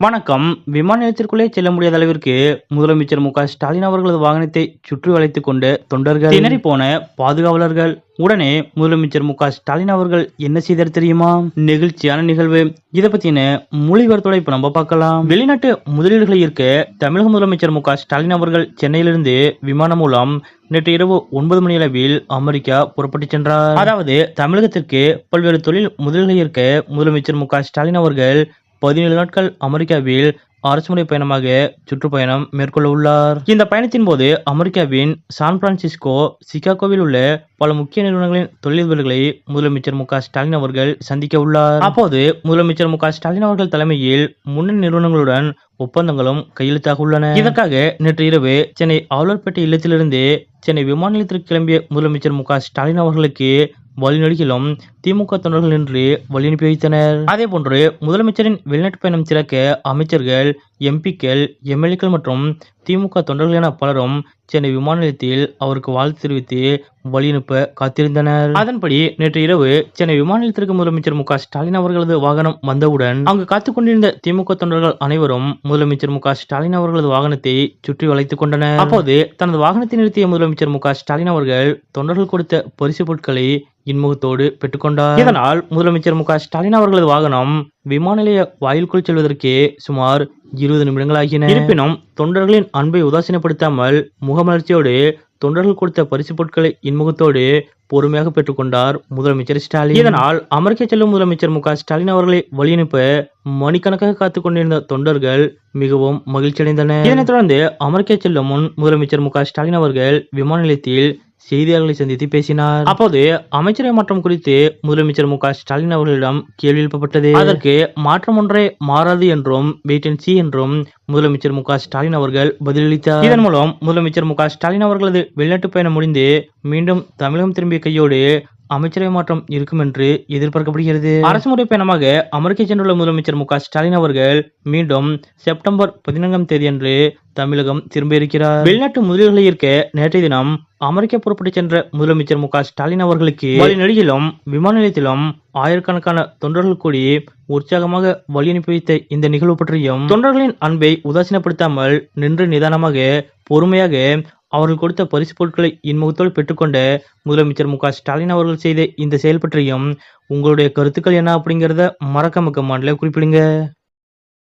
வணக்கம். விமான நிலையத்திற்குள்ளே செல்ல முடியாத அளவிற்கு முதலமைச்சர் மு ஸ்டாலின் அவர்களது வாகனத்தை சுற்றி வளைத்துக் கொண்டு தொண்டர்கள் திணறி போன பாதுகாவலர்கள். உடனே முதலமைச்சர் மு ஸ்டாலின் அவர்கள் என்ன செய்தார் தெரியுமா? நெகிழ்ச்சியான நிகழ்வு. இதை பத்தின மொழிபெயர்த்தோட இப்ப நம்ம பார்க்கலாம். வெளிநாட்டு முதலீடுகளை ஈர்க்க தமிழக முதலமைச்சர் மு ஸ்டாலின் அவர்கள் சென்னையிலிருந்து விமானம் மூலம் நேற்று இரவு ஒன்பது மணி அளவில் அமெரிக்கா புறப்பட்டு சென்றார். அதாவது தமிழகத்திற்கு பல்வேறு தொழில் முதலீடுகளை இருக்க முதலமைச்சர் மு ஸ்டாலின் அவர்கள் பதினேழு நாட்கள் அமெரிக்காவில் அரசுமுறை பயணமாக சுற்றுப்பயணம் மேற்கொள்ள உள்ளார். இந்த பயணத்தின் போது அமெரிக்காவின் சான் பிரான்சிஸ்கோ சிகாகோவில் உள்ள பல முக்கிய நிறுவனங்களின் தொழிலதிபர்களை முதலமைச்சர் மு. ஸ்டாலின் அவர்கள் சந்திக்க உள்ளார். அப்போது முதலமைச்சர் மு. ஸ்டாலின் அவர்கள் தலைமையில் முன்னணி நிறுவனங்களுடன் ஒப்பந்தங்களும் கையெழுத்தாக உள்ளன. இதற்காக நேற்று இரவு சென்னை ஆளுநர்பேட்டை இல்லத்திலிருந்து சென்னை விமான நிலையத்திற்கு கிளம்பிய முதலமைச்சர் மு. ஸ்டாலின் அவர்களுக்கு வழிநெடுகிலும் திமுக தொண்டர்கள் நின்று வழி அனுப்பி வைத்தனர். அதே போன்று முதலமைச்சரின் வெளிநாட்டு பயணம் சிறக்க அமைச்சர்கள் எம்பிக்கள் எம்எல்ஏக்கள் மற்றும் திமுக தொண்டர்கள் என பலரும் சென்னை விமான நிலையத்தில் அவருக்கு வாழ்த்து தெரிவித்து வழியனுப்ப காத்திருந்தனர். அதன்படி நேற்று இரவு சென்னை விமான நிலையத்திற்கு முதலமைச்சர் மு ஸ்டாலின் அவர்களது வாகனம் வந்தவுடன் அங்கு காத்துக் கொண்டிருந்த திமுக தொண்டர்கள் அனைவரும் முதலமைச்சர் மு ஸ்டாலின் அவர்களது வாகனத்தை சுற்றி வளைத்துக் கொண்டனர். அப்போது தனது வாகனத்தை நிறுத்திய முதலமைச்சர் மு ஸ்டாலின் அவர்கள் தொண்டர்கள் கொடுத்த பரிசு பொருட்களை இன்முகத்தோடு பெற்றுக்கொண்டார் இதனால் முதலமைச்சர் மு ஸ்டாலின் அவர்களது வாகனம் விமான நிலைய வாயிலுக்குள் செல்வதற்கே சுமார் இருபது நிமிடங்கள் ஆகின இருப்பினும் தொண்டர்களின் அன்பை உதாசீனப்படுத்தாமல் முகமலர்ச்சியோடு தொண்டர்கள் கொடுத்த பரிசு பொருட்களை இன்முகத்தோடு பொறுமையாக பெற்றுக்கொண்டார் முதலமைச்சர் ஸ்டாலின். இதனால் அமெரிக்க செல்லும் முதலமைச்சர் மு ஸ்டாலின் அவர்களை வழியனுப்ப மணிக்கணக்காக காத்துக் கொண்டிருந்த தொண்டர்கள் மிகவும் மகிழ்ச்சி அடைந்தனர் இதனைத் தொடர்ந்து அமெரிக்கா செல்லும் முன் முதலமைச்சர் மு ஸ்டாலின் அவர்கள் விமான நிலையத்தில் செய்தியாளர்களை சந்தித்து பேசினார். அப்போது அமைச்சரவை மாற்றம் குறித்து முதலமைச்சர் மு க ஸ்டாலின் அவர்களிடம் கேள்வி எழுப்பப்பட்டது. அதற்கு மாற்றம் ஒன்றே மாறாது என்றும் வெயிட் அண்ட் சி என்றும் முதலமைச்சர் மு ஸ்டாலின் அவர்கள் பதிலளித்தார். இதன் மூலம் முதலமைச்சர் மு ஸ்டாலின் அவர்களது வெளிநாட்டு பயணம் முடிந்து மீண்டும் தமிழகம் திரும்பிய கையோடு அமைச்சரவை மாற்றம் இருக்கும் என்று எதிர்பார்க்கப்படுகிறது. அரசு முறை பயணமாக அமெரிக்க சென்றுள்ள முதலமைச்சர் மு க ஸ்டாலின் அவர்கள் மீண்டும் செப்டம்பர் பதினான்காம் தேதியன்று தமிழகம் திரும்ப இருக்கிறார். வெளிநாட்டு முதலீடுகளை ஈர்க்க நேற்றைய தினம் அமெரிக்கா புறப்பட்டு சென்ற முதலமைச்சர் மு க ஸ்டாலின் அவர்களுக்கு வழிநெடுகிலும் விமான நிலையத்திலும் ஆயிரக்கணக்கான தொண்டர்கள் கூடி உற்சாகமாக வழி அனுப்பி வைத்த இந்த நிகழ்வு பற்றியும் தொண்டர்களின் அன்பை உதாசீனப்படுத்தாமல் நின்று நிதானமாக பொறுமையாக அவர்கள் கொடுத்த பரிசு பொருட்களை இன்முகத்தோடு பெற்றுக்கொண்ட முதலமைச்சர் மு க ஸ்டாலின் அவர்கள் செய்த இந்த செயல் பற்றியும் உங்களுடைய கருத்துக்கள் என்ன அப்படிங்கிறத மறக்காம கமெண்ட்ல குறிப்பிடுங்க.